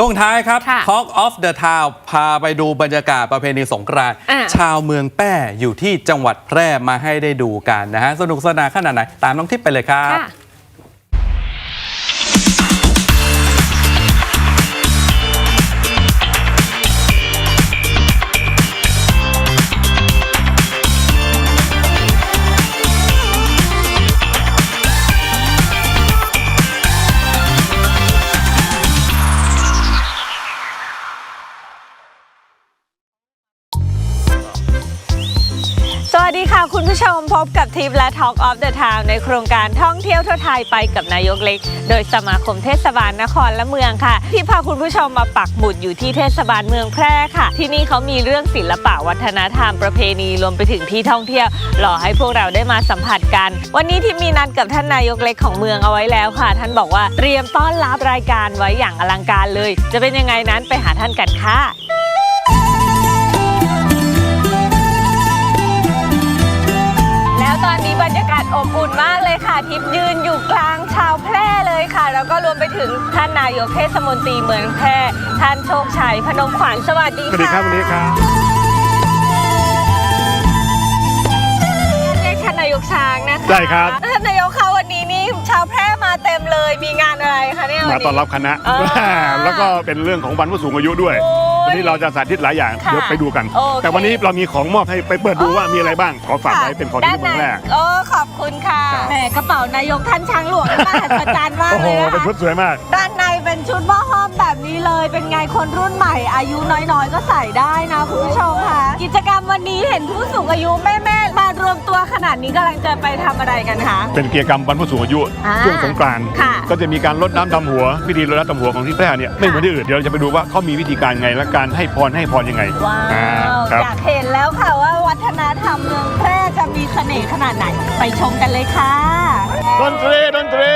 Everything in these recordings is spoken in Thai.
ช่วงท้ายครับ ค่ะ Talk of the Town พาไปดูบรรยากาศประเพณีสงกรานต์อะ ชาวเมืองแป้อยู่ที่จังหวัดแพร่มาให้ได้ดูกันนะฮะ สนุกสนานขนาดไหน ตามน้องทิพย์ไปเลยครับ ค่ะ วัสดีค่ะคุณผู้ชมพบกับทิปและ Talk of the Town ในโครงการท่องเที่ยวทั่วไทยไปกับนายกเล็ก โดยสมาคมเทศบาลนครและเมืองค่ะ ที่พาคุณผู้ชมมาปักหมุดอยู่ที่เทศบาลเมืองแพร่ค่ะ ที่นี่เขามีเรื่องศิลปะวัฒนธรรมประเพณีรวมไปถึงที่ท่องเที่ยวหล่อให้พวกเราได้มาสัมผัสกัน วันนี้ที่มีนัดกับท่านนายกเล็กของเมืองเอาไว้แล้วค่ะ ท่านบอกว่าเตรียมต้อนรับรายการไว้อย่างอลังการเลย จะเป็นยังไงนั้นไปหาท่านกันค่ะ นนี้บรรยากาศอบอุ่นมากเลยค่ะ ทิพย์ยืนอยู่กลางชาวแพร่เลยค่ะ แล้วก็รวมไปถึงท่านนายกเทศมนตรีเมืองแพร่ท่านโชคชัยพนมขวัญสวัสดีสวัสดีค่ะครับวันนี้ครับเรียกท่านนายกช้างนะคะได้ครับ ท่านนายกคะวันนี้นี่ชาวแพร่มาเต็มเลยมีงานอะไรคะเนี่ยมาต้อนรับคณะ อ่า แล้วก็เป็นเรื่องของวันผู้สูงอายุด้วย โอ้ย วันนี้เราจะสาธิตหลายอย่างค่ะเดี๋ยวไปดูกัน โอเคแต่วันนี้เรามีของมอบให้ไปเปิดดูว่ามีอะไรบ้างขอฝากไว้ค่ะเป็นของที่ด้านเมืองแรก โอ้ขอบคุณค่ะครับ แหมกระเป๋านายกท่านช้างหลวงมหัศจรรย์มากโอ้โหเลยนะเป็นคะชุดสวยมาก ด้านใน เป็นชุดหม้อห้อมแบบนี้เลย เป็นไงคนรุ่นใหม่ อายุน้อยๆ ก็ใส่ได้นะคุณผู้ชมค่ะ กิจกรรมวันนี้เห็นผู้สูงอายุแม่ๆมารวมตัวขนาดนี้กำลังจะไปทำอะไรกันคะ เป็นกิจกรรมวันผู้สูงอายุอ่าช่วงสงกรานต์ค่ะ ก็จะมีการรดน้ำดำหัวพิธีรดน้ำดำหัวของที่แพร่เนี่ยไม่เหมือนที่อื่นเดี๋ยวเราจะไปดูว่าเขามีวิธีการไงและการให้พรให้พรยังไงว้าอ่าวครับอยากเห็นแล้วค่ะว่าวัฒนธรรมเมืองแพร่จะมีเสน่ห์ขนาดไหน ไปชมกันเลยค่ะ ดนตรีดนตรี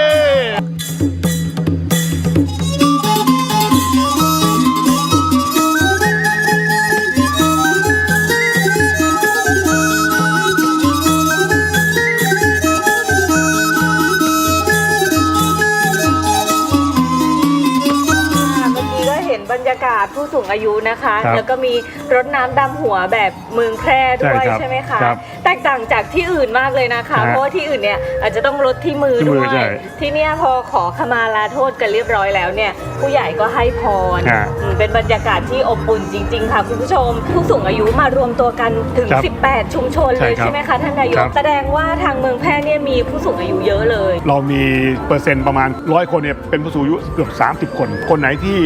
สูงอายุนะคะ ครับแล้วก็มีรถน้ำดำหัวแบบเมืองแพร่ด้วยใช่ครับใช่ไหมคะครับแตกต่างจากที่อื่นมากเลยนะคะ ฮะเพราะว่าที่อื่นเนี่ยอาจจะต้องลดที่มือที่มืด้อวยใช่ ที่เนี่ยพอขอขมาลาโทษกันเรียบร้อยแล้วเนี่ย ผู้ใหญ่ก็ให้พรฮะอืมเป็นบรรยากาศที่อบอุ่นจริง ๆ ค่ะคุณผู้ชมผู้สูงอายุมารวมตัวกันถึง ครับ18 ชุมชนเลยใช่ครับใช่ไหมคะท่านนายครักบแสดงว่าทางเมืองแพร่เนี่ยมีผู้สูงอายุเยอะเลย เรามีเปอร์เซ็นต์ประมาณร้อยคนเนี่ยเป็นผู้สูงอายุเกือบ 30 คน คนไหนที่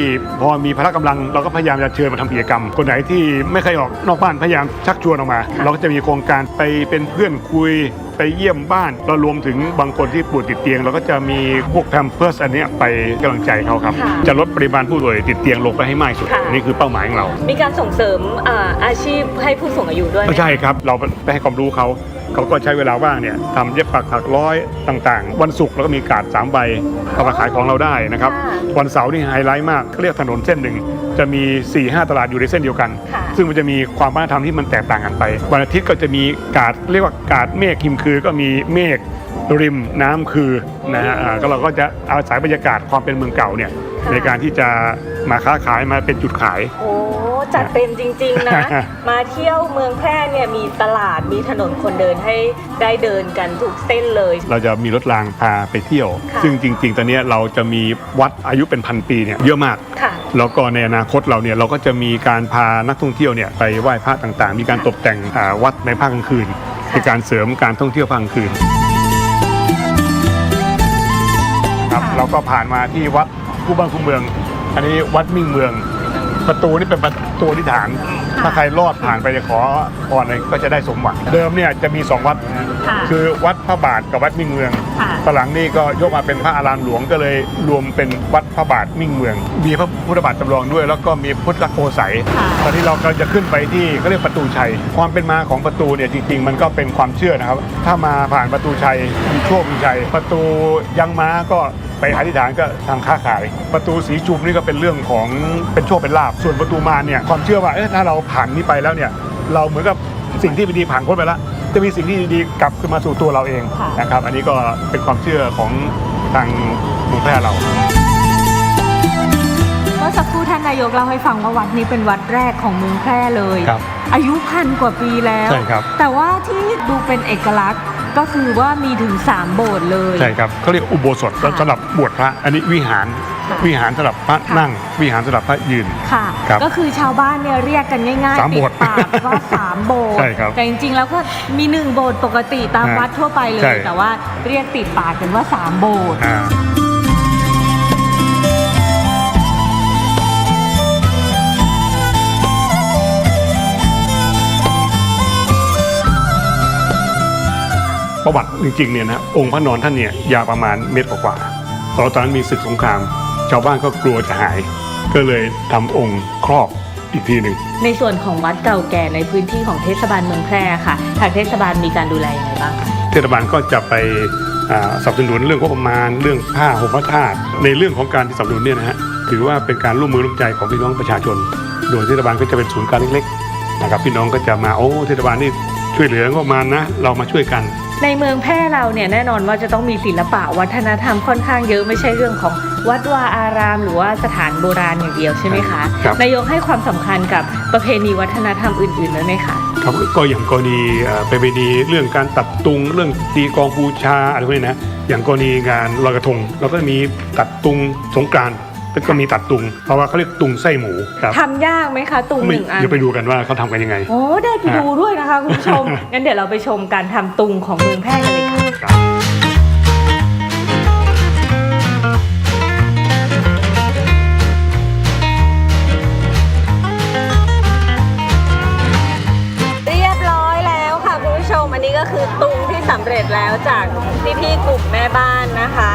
พอมีพละกำลังเราก็พยายามจะเชิญมาทำกิจกรรม คนไหนที่ไม่เคยออกนอกบ้านพยายามชักชวนออกมาค่ะเราก็จะมีโครงการไปเป็นเพื่อนคุยไปเยี่ยมบ้านเรารวมถึงบางคนที่ป่วยติดเตียง เราก็จะมีพวกแพมเพิร์สอันเนี้ยไปกำลังใจเขาครับค่ะจะลดปริมาณผู้ป่วยติดเตียงลงไปให้มากที่สุดค่ะนี่คือเป้าหมายของเรา มีการส่งเสริมอาอาชีพให้ผู้สูงอายุด้วยไหมใช่ครับ เราไปให้ความรู้เขา เขาก็ใช้เวลาว่างเนี่ยทำเย็บปักถักร้อยต่างๆ วันศุกร์เราก็มีการ์ดสามใบเอามาขายของเราได้นะครับค่ะวันเสาร์นี่ไฮไลท์มากเขาเรียกถนนเส้นหนึ่งจะมี 4 5 ตลาดอยู่ในเส้นเดียวกันค่ะซึ่งมันจะมีความวัฒนธรรมที่มันแตกต่างกันไป วันอาทิตย์ก็จะมีการ์ดเรียกว่าการ์ดเมฆคิมคือก็มีเมฆริมน้ำคือนะฮะอ่าก็เราก็จะอาศัยบรรยากาศความเป็นเมืองเก่าเนี่ยค่ะในการที่จะมาค้าขายมาเป็นจุดขายโอ้ จัดเต็มจริง ๆ นะ มาเที่ยวเมืองแพร่เนี่ยมีตลาดมีถนนคนเดินให้ได้เดินกันทุกเส้นเลย เราจะมีรถรางพาไปเที่ยวค่ะซึ่งจริง ๆ ตอนเนี้ยเราจะมีวัดอายุเป็นพันปีเนี่ยเยอะมากค่ะแล้วก็ในอนาคตเราเนี่ยเราก็จะมีการพานักท่องเที่ยวเนี่ยไปไหว้พระต่างๆ มีการตกแต่งอ่าวัดในภาคกลางคืนในการเสริมการท่องเที่ยวภาคกลางคืนครับค่ะเราก็ผ่านมาที่วัดคู่บ้านคู่เมือง อันนี้วัดมิ่งเมือง ประตูนี่เป็นประตูที่ฐาน ถ้าใครรอดผ่านไปจะขอพรอะไรก็จะได้สมหวัง เดิมเนี่ยจะมีสองวัดค่ะคือวัดพระบาทกับวัดมิ่งเมือง ค่ะ ตอนหลังนี่ก็ยกมาเป็นพระอารามหลวงก็เลยรวมเป็นวัดพระบาทมิ่งเมือง มีพระพุทธบาทจำลองด้วย แล้วก็มีพุทธโกสัยค่ตอนนี้เราก็จะขึ้นไปที่เขาเรียกประตูชัย ความเป็นมาของประตูเนี่ยจริงๆ มันก็เป็นความเชื่อนะครับ ถ้ามาผ่านประตูชัยมีโชคมีชัย ประตูยังม้าก็ไปอธิษฐานก็ทางค้าขาย ประตูสีจุมนี่ก็เป็นเรื่องของเป็นโชคเป็นลาภส่วนประตูมาเนี่ยความเชื่อว่าเอ๊ะถ้าเราผ่านนี้ไปแล้วเนี่ยเราเหมือนกับสิ่งที่ไม่ดีผ่านพ้นไปแล้ว จะมีสิ่งที่ดีๆกลับขึ้นมาสู่ตัวเราเองค่ะนะครับ อันนี้ก็เป็นความเชื่อของทางเมืองแพร่เราก็มื่อสักครู่ท่านนายกเล่าให้ฟังว่าวัดนี้เป็นวัดแรกของเมืองแพร่เลย ครับ อายุพันกว่าปีแล้ว ใช่ครับ แต่ว่าที่ดูเป็นเอกลักษณ์ก็คือว่ามีถึง 3 โบสถ์เลย ใช่ครับเขาเรียกอุโบสถค่ะ สำหรับบวชพระ อันนี้วิหาร ค่ะวิหารสำหรับพระค่ะนั่ง วิหารสำหรับพระยืน ค่ะ ครับก็คือชาวบ้านเนี่ยเรียกกันง่ายๆสามติโบดสถ์ปากว่าสามโบสถ์ใช่ครับแต่จริงๆแล้วก็มีหนึ่งโบสถ์ปกติตามอ่าวัดทั่วไปเลใช่ ย แต่ว่าเรียกติดปากกันว่าสามโบสถ์ อ่าประวัติจริงๆเนี่ยนะองค์พระนอนท่านเนี่ยยาวประมาณเมตรกว่าๆตอนตอนนั้นมีศึกสงคราม ชาวบ้านก็กลัวจะหาย ก็เลยทำองค์ครอบอีกทีหนึ่ง ในส่วนของวัดเก่าแก่ในพื้นที่ของเทศบาลเมืองแพร่ค่ะ ทางเทศบาลมีการดูแลยังไงบ้างคะเทศบาลก็จะไปอ่าสนับสนุนเรื่องงบประมาณ เรื่องผ้าห่มพระธาตุในเรื่องของการสนับสนุนเนี่ยนะฮะถือว่าเป็นการร่วมมือร่วมใจของพี่น้องประชาชน โดยเทศบาลก็จะเป็นศูนย์กลางเล็กๆนะครับพี่น้องก็จะมาโอ้เทศบาลนี่ช่วยเหลืองบประมาณนะ เรามาช่วยกัน ในเมืองแพร่เราเนี่ยแน่นอนว่าจะต้องมีศิลปะวัฒนธรรมค่อนข้างเยอะไม่ใช่เรื่องของวัดวาอาราม หรือว่าสถานโบราณอย่างเดียวใช่ไหมคะครับ นายกให้ความสำคัญกับประเพณีวัฒนธรรมอื่นๆด้วยไหมคะครับก็อย่างกรณีเอ่อประเพณีเรื่องการตัดตุงเรื่องตีกลองบูชาอะไรพวกนี้นะอย่างกรณีงานลอยกระทงเราก็มีตัดตุงสงกรานต์ แล้วก็มีตัดตุง เพราะว่าเขาเรียกตุงไส้หมูครับทำยากไหมคะตุงหไม่นึ่งอันเดี๋ยวไปดูกันว่าเขาทำกันยังไง โอ้ได้ไปดูด้วยนะคะคุณผู้ชม งั้นเดี๋ยวเราไปชมการทำตุงของเมืองแพร่กันเลยค่ะครับเรียบร้อยแล้วค่ะคุณผู้ชมอันนี้ก็คือตุงที่สำเร็จแล้วจากพี่ๆกลุ่มแม่บ้านนะคะ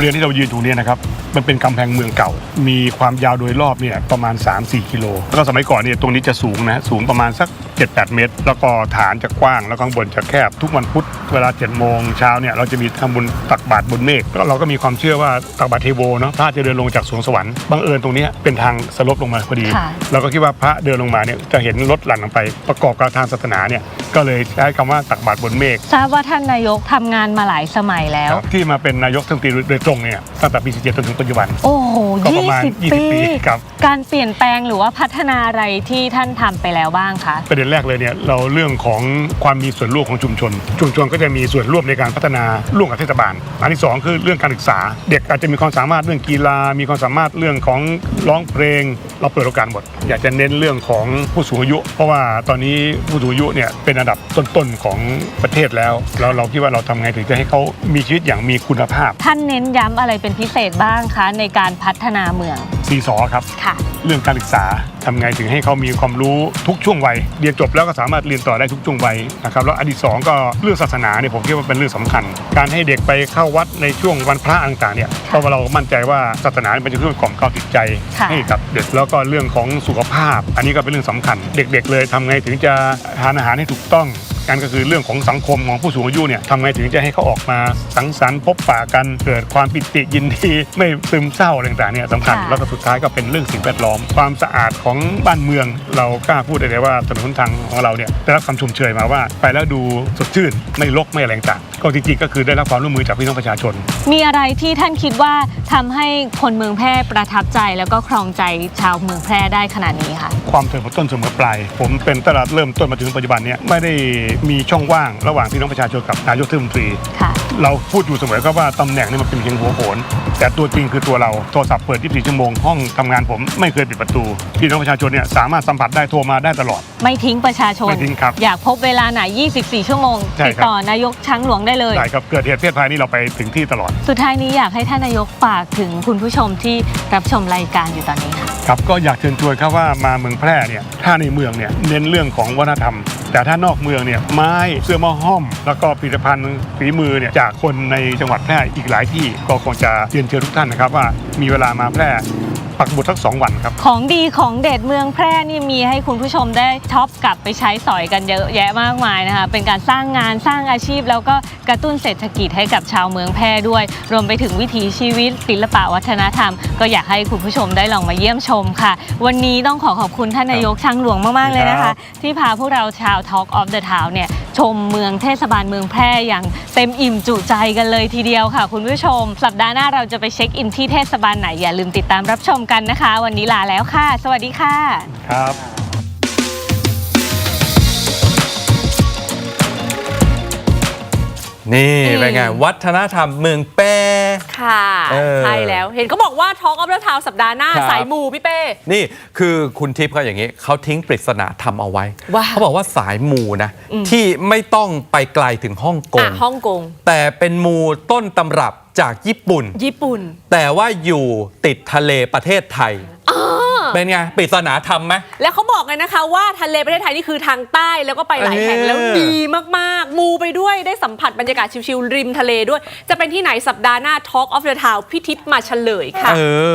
เรือที่เรายืนตรงเนี้ยนะครับมันเป็นกำแพงเมืองเก่า มีความยาวโดยรอบเนี่ยประมาณ 3-4 กิโลแล้วก็สมัยก่อนเนี่ยตรงนี้จะสูงนะสูงประมาณสัก 7-8 เมตร แล้วก็ฐานจะกว้างแล้วข้างบนจะแคบ ทุกวันพุธเวลา7โมงเช้าเนี่ยเราจะมีทำบุญตักบาตรบนเมฆแล้วเราก็มีความเชื่อว่าตักบาตรเทโวเนาะพระจะเดินลงจากสวงสวรรค์บังเอิญตรงเนี้ยเป็นทางสลบลงมาพอดี ค่ะ เราก็คิดว่าพระเดินลงมาเนี่ยจะเห็นรถหลั่นลงไปประกอบกับทางศาสนาเนี่ยก็เลยใช้คำว่าตักบาตรบนเมฆ ทราบว่าท่านนายกทำงานมาหลายสมัยแล้ว ที่มาเป็นนายกรัฐมนตรีโดยตรงเนี่ยตั้งแต่ปี47จนถึงปัจจุบัน โอ้โหก็ประมาณ20 20 ปี ปี ครับ การเปลี่ยนแปลงหรือว่าพัฒนาอะไรที่ท่านทำไปแล้วบ้างคะ ประเด็นแรกเลยเนี่ยเราเรื่องของความมีส่วนร่วมของชุมชน ชุมชนก็จะมีส่วนร่วมในการพัฒนาร่วมกับเทศบาล อันที่สองคือเรื่องการศึกษา เด็กอาจจะมีความสามารถเรื่องกีฬา มีความสามารถเรื่องของร้องเพลง เราเปิดโอกาสหมด อยากจะเน้นเรื่องของผู้สูงอายุ เพราะว่าตอนนี้ผู้สูงอายุเนี่ยเป็นอันดับต้นๆของประเทศแล้วแล้วเราคิดว่าเราทำไงถึงจะให้เขามีชีวิตอย่างมีคุณภาพ ท่านเน้นย้ำอะไรเป็นพิเศษบ้างคะในการพัฒนาเมืองซีสอครับค่ะเรื่องการศึกษาทำไงถึงให้เขามีความรู้ทุกช่วงวัยเรียนจบแล้วก็สามารถเรียนต่อได้ทุกช่วงวัยนะครับแล้วอันที่สองก็เรื่องศาสนาเนี่ยผมคิดว่าเป็นเรื่องสำคัญ การให้เด็กไปเข้าวัดในช่วงวันพระต่างๆเนี่ยเพราะว่าเรามั่นใจว่าศาสนาเป็นเครื่องกล่อมเกลาจิตใจค่ะให้กับเด็กแล้วก็เรื่องของสุขภาพ อันนี้ก็เป็นเรื่องสำคัญ เด็ก ๆ เลยทำไงถึงจะทานอาหารให้ถูกต้อง กันก็คือเรื่องของสังคมของผู้สูงอายุเนี่ยทำไงถึงจะให้เขาออกมาสังสรรค์พบปะกันเกิดความปิติยินดีไม่ซึมเศร้าอะไรต่างๆเนี่ยสำคัญค่ะ แล้วก็สุดท้ายก็เป็นเรื่องสิ่งแวดล้อม ความสะอาดของบ้านเมือง เรากล้าพูดได้เลยว่าถนนหนทางของเราเนี่ยได้รับคำชมเชยมาว่า ไปแล้วดูสดชื่นไม่รกไม่อะไรต่างๆก็จริงๆก็คือได้รับความร่วมมือจากพี่น้องประชาชน มีอะไรที่ท่านคิดว่าทำให้คนเมืองแพร่ประทับใจแล้วก็ครองใจชาวเมืองแพร่ได้ขนาดนี้ค่ะความเสมอต้นเสมอปลาย ผมเป็นตลาดเริ่มต้นมาถึงปัจจุบันเนี่ยไม่ได้มีช่องว่างระหว่างพี่น้องประชาชนกับนายกเทศมนตรี ค่ะเราพูดอยู่เสมอครับว่าตำแหน่งนี่มันเป็นเพียงหัวโขนแต่ตัวจริงคือตัวเราโทรศัพท์เปิด 24 ชั่วโมง ห้องทำงานผมไม่เคยปิดประตู พี่น้องประชาชนเนี่ยสามารถสัมผัสได้โทรมาได้ตลอด ไม่ทิ้งประชาชน ไม่ทิ้งครับอยากพบเวลาไหน 24 ชั่วโมง ใช่ติดครับต่อนายกช้างหลวงได้เลย ได้ครับเกิดเหตุเพศภัยนี่เราไปถึงที่ตลอด สุดท้ายนี้อยากให้ท่านนายกฝากถึงคุณผู้ชมที่รับชมรายการอยู่ตอนนี้ค่ะ ครับก็อยากเชิญชวนครับว่ามาเมืองแพร่เนี่ยถ้าในเมืองเนี่ยเน้นเรื่องของวัฒนธรรม แต่ถ้านอกเมืองเนี่ยไม้เสื้อหม้อห้อม แล้วก็ผลิตภัณฑ์ฝีมือเนี่ยจากคนในจังหวัดแพร่อีกหลายที่ก็คงจะเรียนเชิญทุกท่านนะครับว่ามีเวลามาแพร่ ปักบุตรสักสองวันครับ ของดีของเด็ดเมืองแพร่นี่มีให้คุณผู้ชมได้ช็อปกลับไปใช้สอยกันเยอะแยะมากมายนะคะ เป็นการสร้างงานสร้างอาชีพ แล้วก็กระตุ้นเศรษฐกิจให้กับชาวเมืองแพร่ด้วย รวมไปถึงวิถีชีวิต ศิลปะวัฒนธรรม ก็อยากให้คุณผู้ชมได้ลองมาเยี่ยมชมค่ะ วันนี้ต้องขอขอบคุณท่านนายกช่างหลวงมากๆเลยนะคะ ที่พาพวกเราชาว Talk of the Town เนี่ย ชมเมืองเทศบาลเมืองแพร่อย่างเต็มอิ่มจุใจกันเลยทีเดียวค่ะ คุณผู้ชม สัปดาห์หน้าเราจะไปเช็คอินที่เทศบาลไหนอย่าลืมติดตามรับชมกันนะคะ วันนี้ลาแล้วค่ะ สวัสดีค่ะ ครับนี่อืมเป็นไงวัฒนธรรมเมืองแปร ค่ะเออ ใช่แล้ว เห็นเขาบอกว่า Talk of the Town สัปดาห์หน้าครับ สายมูพี่เป้ นี่คือคุณทิพย์เขาอย่างนี้ เขาทิ้งปริศนาธรรมเอาไว้ว่าเขาบอกว่าสายมูนะ ที่ไม่ต้องไปไกลถึงฮ่องกอะงฮ่องกง แต่เป็นมูต้นตำรับจากญี่ปุ่น ญี่ปุ่น แต่ว่าอยู่ติดทะเลประเทศไทย เป็นไงปริศนาธรรมไหม แล้วเขาบอกเลยนะคะว่าทะเลประเทศไทยนี่คือทางใต้แล้วก็ไปหลายแห่งเออแล้วดีมากๆ มูไปด้วยได้สัมผัสบรรยากาศชิลๆริมทะเลด้วย จะเป็นที่ไหนสัปดาห์หน้า Talk of the Town พี่ทิพย์มาเฉลยค่ะเออ